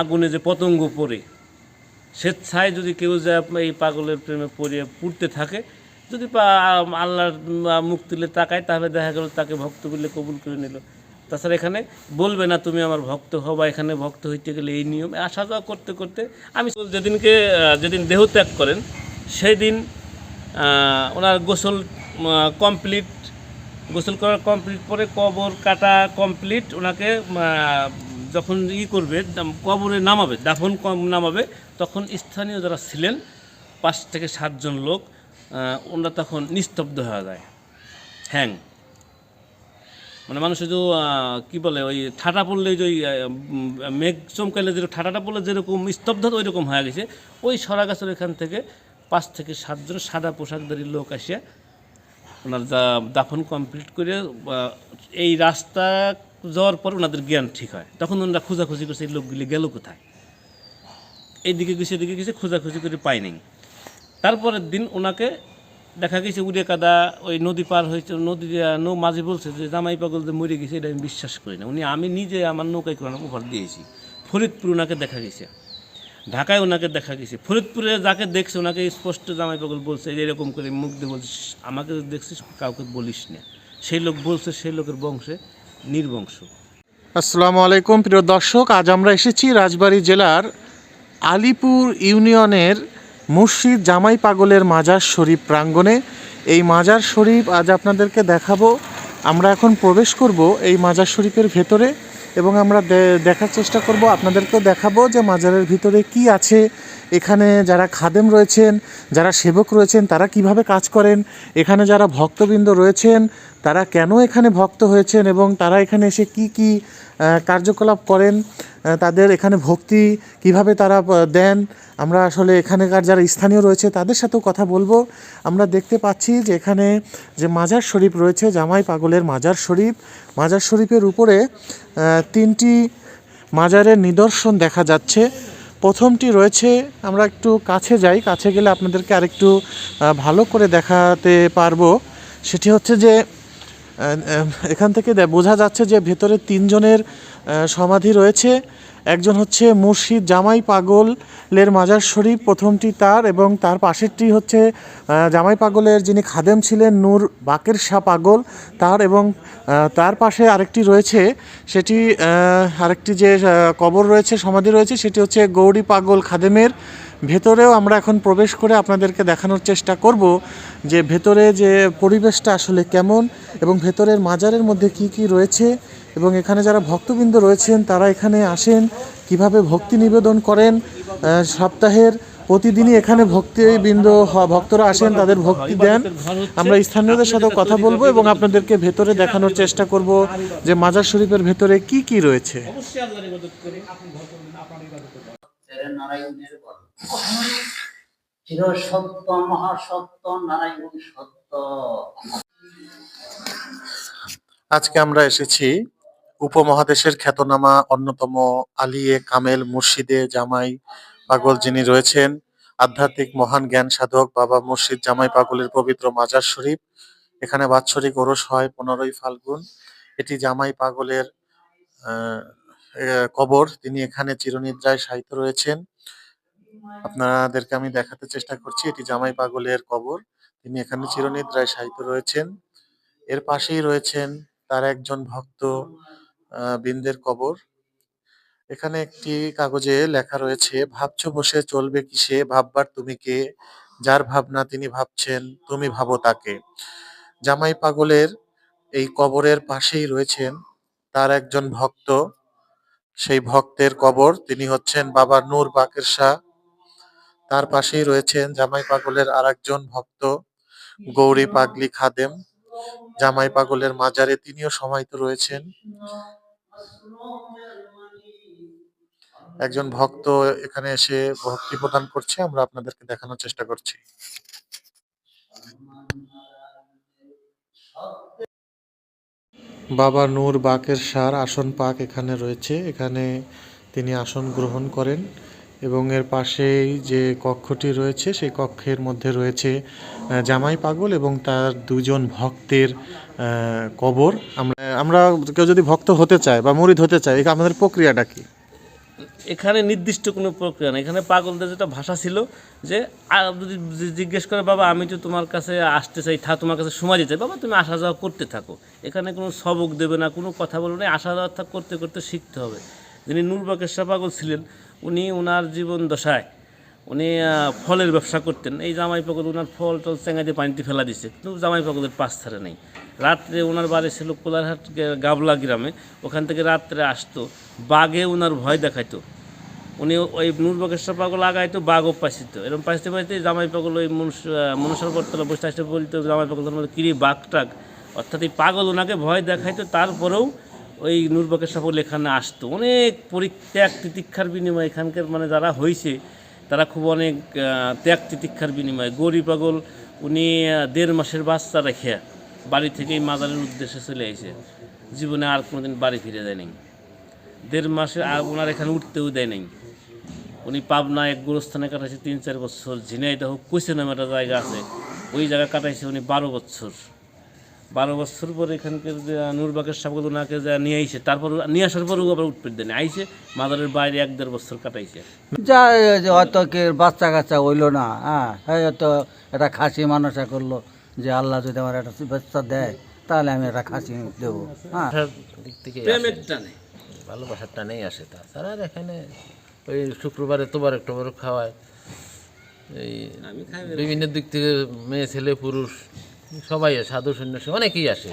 আগুনে যে পতঙ্গ পড়ে, স্বেচ্ছায় যদি কেউ যায় এই পাগলের প্রেমে পড়িয়ে পুড়তে থাকে, যদি আল্লাহর মুখ তুলে তাকায়, তাহলে দেখা গেল তাকে ভক্ত বলে কবুল করে নিল। তাছাড়া এখানে বলবে না, তুমি আমার ভক্ত হও বা এখানে ভক্ত হইতে গেলে এই নিয়ম। আসা যাওয়া করতে করতে আমি যেদিনকে যেদিন দেহ ত্যাগ করেন সেই দিন ওনার গোসল কমপ্লিট, গোসল করার কমপ্লিট পরে কবর কাটা কমপ্লিট, ওনাকে যখন ই করবে কবরে নামাবে দাফন কম নামাবে তখন স্থানীয় যারা ছিলেন পাঁচ থেকে সাতজন লোক ওনারা তখন নিস্তব্ধ হয়ে যায়। হ্যাং। মানে মানুষ যে কী বলে ওই ঠাটা পড়লে যে ওই, মেঘ চমকাইলে যে ঠাটাটা পড়লে যেরকম স্তব্ধতা ওই রকম হয়ে গেছে। ওই সরা গাছের এখান থেকে পাঁচ থেকে সাতজন সাদা পোশাকধারী লোক আসিয়া ওনার দাফন কমপ্লিট করে এই রাস্তা যাওয়ার পর ওনাদের জ্ঞান ঠিক হয়। তখন ওনারা খোঁজাখুঁজি করছে, এই লোকগুলি গেল কোথায়? এইদিকে গেছে এদিকে গেছে, খোঁজাখুঁজি করে পাই নাই। তারপরের দিন ওনাকে দেখা গেছে উড়ে কাদা ওই নদী পার হয়েছে, নদী নৌ মাঝে বলছে যে, জামাই পাগল যে মরে গেছে, এটা আমি বিশ্বাস করি না। উনি, আমি নিজে আমার নৌকায় করে উপহার দিয়েছি। ফরিদপুর ওনাকে দেখা গেছে। ঢাকায় ওনাকে দেখা গেছে। ফরিদপুরে যাকে দেখছে, ওনাকে স্পষ্ট জামাই পাগল বলছে এরকম করে মুখ দিয়ে বলছিস, আমাকে দেখছিস, কাউকে বলিস না। সেই লোক বলছে, সেই লোকের বংশে নির্বংশ। আসসালামু আলাইকুম, প্রিয় দর্শক, আজ আমরা এসেছি রাজবাড়ী জেলার আলিপুর ইউনিয়নের মুর্শিদ জামাই পাগলের মাজার শরীফ প্রাঙ্গণে। এই মাজার শরীফ আজ আপনাদেরকে দেখাবো। আমরা এখন প্রবেশ করব এই মাজার শরীফের ভেতরে এবং আমরা দেখার চেষ্টা করব। আপনাদেরকেও দেখাবো যে মাজারের ভিতরে কি আছে এখানে যারা খাদেম রয়েছেন, যারা সেবক রয়েছেন, তারা কীভাবে কাজ করেন? এখানে যারা ভক্তবৃন্দ রয়েছেন, তারা কেন এখানে ভক্ত হয়েছেন এবং তারা এখানে এসে কি কি কার্যকলাপ করেন? তাদের এখানে ভক্তি কীভাবে তারা দেন? আমরা আসলে এখানকার যারা স্থানীয় রয়েছে, তাদের সাথেও কথা বলব। আমরা দেখতে পাচ্ছি যে এখানে যে মাজার শরীফ রয়েছে, জামাই পাগলের মাজার শরীফ। মাজার শরীফের উপরে তিনটি মাজারের নিদর্শন দেখা যাচ্ছে। প্রথমটি রয়েছে, আমরা একটু কাছে যাই, কাছে গেলে আপনাদেরকে আরেকটু ভালো করে দেখাতে পারব। সেটি হচ্ছে যে এখান থেকে বোঝা যাচ্ছে যে ভেতরে তিনজনের সমাধি রয়েছে। একজন হচ্ছে মুর্শিদ জামাই পাগলের মাজার শরীফ, প্রথমটি তার এবং তার পাশেরটি হচ্ছে জামাই পাগলের যিনি খাদেম ছিলেন নূর বাকের শাহ পাগল, তার এবং তার পাশে আরেকটি রয়েছে, সেটি আরেকটি যে কবর রয়েছে, সমাধি রয়েছে, সেটি হচ্ছে গৌরী পাগল খাদেমের ভেতরেও আমরা এখন প্রবেশ করে আপনাদেরকে দেখানোর চেষ্টা করব যে ভেতরে যে পরিবেশটা আসলে কেমন এবং ভেতরের মাজারের মধ্যে কি কি রয়েছে এবং এখানে যারা ভক্তবৃন্দ রয়েছেন, তারা এখানে আসেন, কীভাবে ভক্তি নিবেদন করেন সপ্তাহের প্রতিদিনই এখানে ভক্তিবৃন্দ ভক্তরা আসেন, তাদের ভক্তি দেন। আমরা স্থানীয়দের সাথেও কথা বলব এবং আপনাদেরকে ভেতরে দেখানোর চেষ্টা করব যে মাজার শরীফের ভেতরে কি কি রয়েছে অবশ্যই আল্লাহর ইবাদত করি তেরে নারায়ণের বল চির সত্য মহাসত্য, নারায়ণ সত্য। আজকে আমরা এসেছি উপমহাদেশের খ্যাতনামা অন্যতম আলিয়ে কামেল মুর্শিদে জামাই পাগল যিনি রয়েছেন। আধ্যাত্মিক মহান জ্ঞান সাধক বাবা মুর্শিদ জামাই পাগলের পবিত্র মাজার শরীফ। এখানে বাৎসরিক ওরস হয় পনেরোই ফাল্গুন। এটি জামাই পাগলের কবর। তিনি এখানে চিরনিদ্রায় সাহিত্য রয়েছেন। আপনাদেরকে আমি দেখাতে চেষ্টা করছি, এটি জামাই পাগলের কবর। তিনি এখানে চিরনিদ্রায় শায়িত রয়েছেন। এর পাশেই রয়েছেন তার একজন ভক্ত বৃন্দের কবর। এখানে একটি কাগজে লেখা রয়েছে, ভাবছ বসে চলবে কিসে? ভাববার তুমি কে? যার ভাবনা তিনি ভাবছেন, তুমি ভাবো তাকে। জামাই পাগলের এই কবরের পাশেই রয়েছেন তার একজন ভক্ত। সেই ভক্তের কবর। তিনি হচ্ছেন বাবা নূর বাকের শাহ। তার পাশেই রয়েছেন জামাই পাগলের আরেকজন ভক্ত, গৌরী পাগলি খাদেম। জামাই পাগলের মাজারে তিনিও সমাহিত রয়েছেন। একজন ভক্ত এখানে এসে ভক্তি প্রদান করছে, আমরা আপনাদেরকে দেখানোর চেষ্টা করছি। বাবা নূর বাকের সার আসন পাক এখানে রয়েছে। এখানে তিনি আসন গ্রহণ করেন এবং এর পাশেই যে কক্ষটি রয়েছে, সেই কক্ষের মধ্যে রয়েছে জামাই পাগল এবং তার দুজন ভক্তের কবর। আমরা আমরা কেউ যদি ভক্ত হতে চায় বা মরিদ হতে চায় আমাদের প্রক্রিয়াটা কি? এখানে নির্দিষ্ট কোনো প্রক্রিয়া নেই। এখানে পাগলদের যেটা ভাষা ছিল যে যদি জিজ্ঞেস করে, বাবা, আমি তো তোমার কাছে আসতে চাই, থা, তোমার কাছে সময় যেতে বাবা, তুমি আসা যাওয়া করতে থাকো। এখানে কোনো সবক দেবে না, কোনো কথা বলবে না, আসা যাওয়া করতে করতে শিখতে হবে। যিনি নূরবাকের শাহ পাগল ছিলেন, উনি ওনার জীবন দশায় উনি ফলের ব্যবসা করতেন। এই জামাই পাগল ওনার ফল টল চেঙ্গা দিয়ে পানিতে ফেলা দিছে। কিন্তু জামাই পাগলের পাশ ছাড়ে নেই। রাত্রে ওনার বাড়ি ছিল কোলারহাট গাবলা গ্রামে। ওখান থেকে রাত্রে আসতো, বাঘে ওনার ভয় দেখাইতো। উনি ওই নূরবাগেশ্বর পাগল আগাইতো, বাঘও পাইছিত। এরকম পাইতে পাইতে জামাই পাগল ওই মনুষ্যর বর্তলা বসে আসতে বলতো, জামাই পাগল তোমার কিরি বাঘ টাক? অর্থাৎ এই পাগল ওনাকে ভয় দেখাইতো। তারপরেও ওই নূরবাগেশ্বর পাগল এখানে আসতো। অনেক পরিত্যাগ, তিতিক্ষার বিনিময়ে এখানকার মানে যারা হয়েছে তারা খুব অনেক ত্যাগ তিতিক্ষার বিনিময়ে। গৌরী পাগল, উনি দেড় মাসের বাচ্চা রেখে বাড়ি থেকেই মাদারের উদ্দেশ্যে চলে এসে জীবনে আর কোনোদিন বাড়ি ফিরে যায়নি দেড় মাসে আর ওনার এখানে উঠতেও দেয় নাই। উনি পাবনা এক গুরুস্থানে কাটাইছে তিন চার বছর। ঝিনাইদহ কুইসে নামে একটা জায়গা আছে। ওই জায়গায় কাটাইছে উনি বারো বছর। বারো বছর পরে এখানকার যে নূরবাগের সাবগল ওনাকে যা নিয়ে আইসে তারপর নিয়ে আসার পরেও আবার উঠতে দেয়নি আইছে মাদারের বাইরে এক দেড় বছর কাটাইছে। যা কে বাচ্চা কাচ্চা হইল না হ্যাঁ? হয়তো একটা খাসি মানুষা করল যে আল্লাহ যদি আমার একটা বাচ্চা দেয় তাহলে আমি একটা খাসি দেবো হ্যাঁ? ভাষার দিক থেকে প্রেমের টানে। ভালোবাসার টানেই আসে তাছাড়া আর এখানে ওই শুক্রবারে তোবার টোবার খাওয়ায়। এই খাই বিভিন্ন দিক থেকে মেয়ে ছেলে পুরুষ সবাই আসে সাধু সন্ন্যাসী অনেকেই আসে।